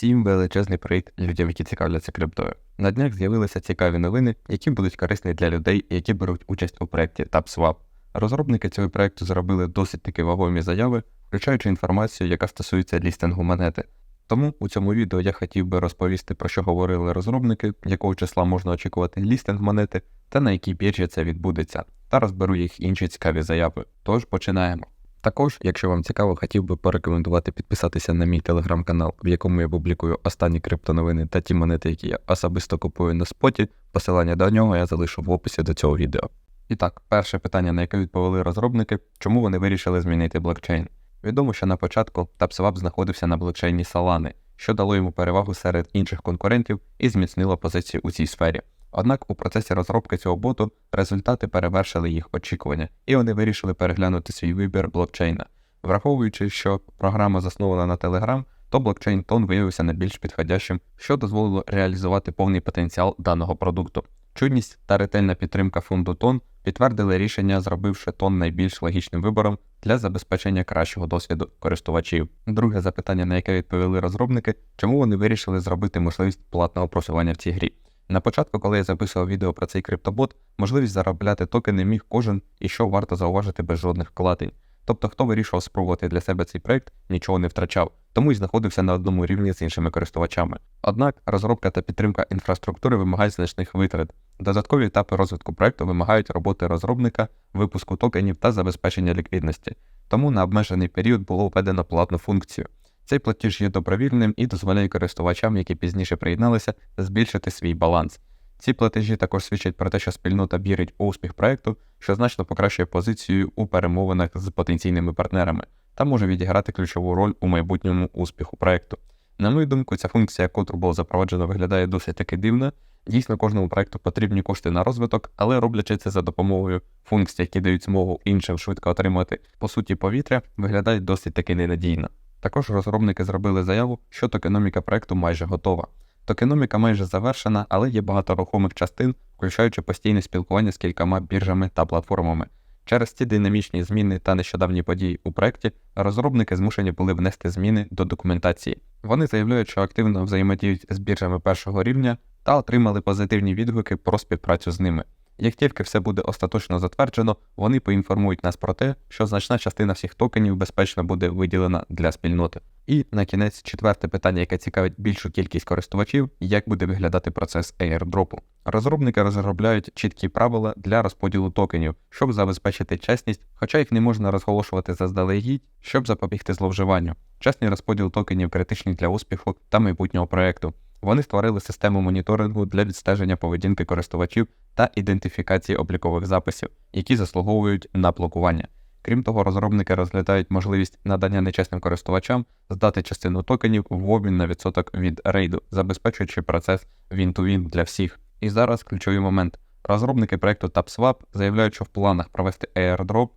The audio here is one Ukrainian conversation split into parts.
Всім величезний привіт людям, які цікавляться криптою. На днях з'явилися цікаві новини, які будуть корисні для людей, які беруть участь у проєкті TapSwap. Розробники цього проєкту зробили досить таки вагомі заяви, включаючи інформацію, яка стосується лістингу монети. Тому у цьому відео я хотів би розповісти, про що говорили розробники, якого числа можна очікувати лістинг монети та на якій біржі це відбудеться, та розберу їх інші цікаві заяви. Тож починаємо. Також, якщо вам цікаво, хотів би порекомендувати підписатися на мій телеграм-канал, в якому я публікую останні криптоновини та ті монети, які я особисто купую на споті. Посилання до нього я залишу в описі до цього відео. І так, перше питання, на яке відповіли розробники, чому вони вирішили змінити блокчейн. Відомо, що на початку TapSwap знаходився на блокчейні Solana, що дало йому перевагу серед інших конкурентів і зміцнило позицію у цій сфері. Однак у процесі розробки цього боту результати перевершили їх очікування, і вони вирішили переглянути свій вибір блокчейна. Враховуючи, що програма заснована на Telegram, то блокчейн Тон виявився найбільш підходящим, що дозволило реалізувати повний потенціал даного продукту. Чудність та ретельна підтримка фонду Тон підтвердили рішення, зробивши тон найбільш логічним вибором для забезпечення кращого досвіду користувачів. Друге запитання, на яке відповіли розробники, чому вони вирішили зробити можливість платного просування в цій грі. На початку, коли я записував відео про цей криптобот, можливість заробляти токени міг кожен і що варто зауважити без жодних вкладень. Тобто, хто вирішував спробувати для себе цей проект, нічого не втрачав, тому й знаходився на одному рівні з іншими користувачами. Однак розробка та підтримка інфраструктури вимагають значних витрат. Додаткові етапи розвитку проекту вимагають роботи розробника, випуску токенів та забезпечення ліквідності. Тому на обмежений період було введено платну функцію. Цей платіж є добровільним і дозволяє користувачам, які пізніше приєдналися, збільшити свій баланс. Ці платежі також свідчать про те, що спільнота вірить у успіх проекту, що значно покращує позицію у перемовинах з потенційними партнерами та може відіграти ключову роль у майбутньому успіху проекту. На мою думку, ця функція, яку було запроваджено, виглядає досить таки дивно. Дійсно, кожному проекту потрібні кошти на розвиток, але роблячи це за допомогою функцій, які дають змогу іншим швидко отримати по суті повітря, виглядає досить таки ненадійно. Також розробники зробили заяву, що токеноміка проекту майже готова. Токеноміка майже завершена, але є багато рухомих частин, включаючи постійне спілкування з кількома біржами та платформами. Через ці динамічні зміни та нещодавні події у проєкті розробники змушені були внести зміни до документації. Вони заявляють, що активно взаємодіють з біржами першого рівня та отримали позитивні відгуки про співпрацю з ними. Як тільки все буде остаточно затверджено, вони поінформують нас про те, що значна частина всіх токенів безпечно буде виділена для спільноти. І на кінець четверте питання, яке цікавить більшу кількість користувачів, як буде виглядати процес airdropу. Розробники розробляють чіткі правила для розподілу токенів, щоб забезпечити чесність, хоча їх не можна розголошувати заздалегідь, щоб запобігти зловживанню. Чесний розподіл токенів критичний для успіху та майбутнього проекту. Вони створили систему моніторингу для відстеження поведінки користувачів та ідентифікації облікових записів, які заслуговують на блокування. Крім того, розробники розглядають можливість надання нечесним користувачам здати частину токенів в обмін на відсоток від рейду, забезпечуючи процес він-ту-він для всіх. І зараз ключовий момент. Розробники проекту TapSwap заявляють, що в планах провести airdrop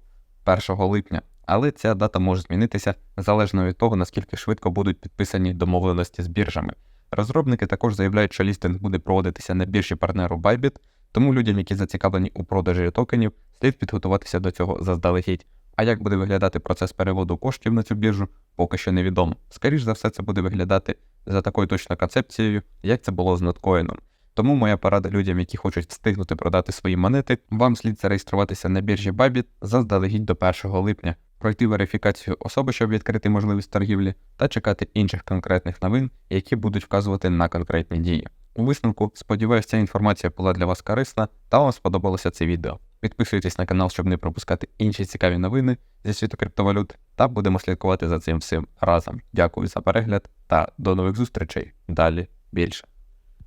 1 липня, але ця дата може змінитися залежно від того, наскільки швидко будуть підписані домовленості з біржами. Розробники також заявляють, що лістинг буде проводитися на біржі партнеру Bybit, тому людям, які зацікавлені у продажі токенів, слід підготуватися до цього заздалегідь. А як буде виглядати процес переводу коштів на цю біржу, поки що невідомо. Скоріше за все, це буде виглядати за такою точно концепцією, як це було з ноткоїном. Тому моя порада людям, які хочуть встигнути продати свої монети, вам слід зареєструватися на біржі Bybit заздалегідь до 1 липня, пройти верифікацію особи, щоб відкрити можливість торгівлі, та чекати інших конкретних новин, які будуть вказувати на конкретні дії. У висновку, сподіваюся, ця інформація була для вас корисна та вам сподобалося це відео. Підписуйтесь на канал, щоб не пропускати інші цікаві новини зі світу криптовалют, та будемо слідкувати за цим всім разом. Дякую за перегляд та до нових зустрічей. Далі більше.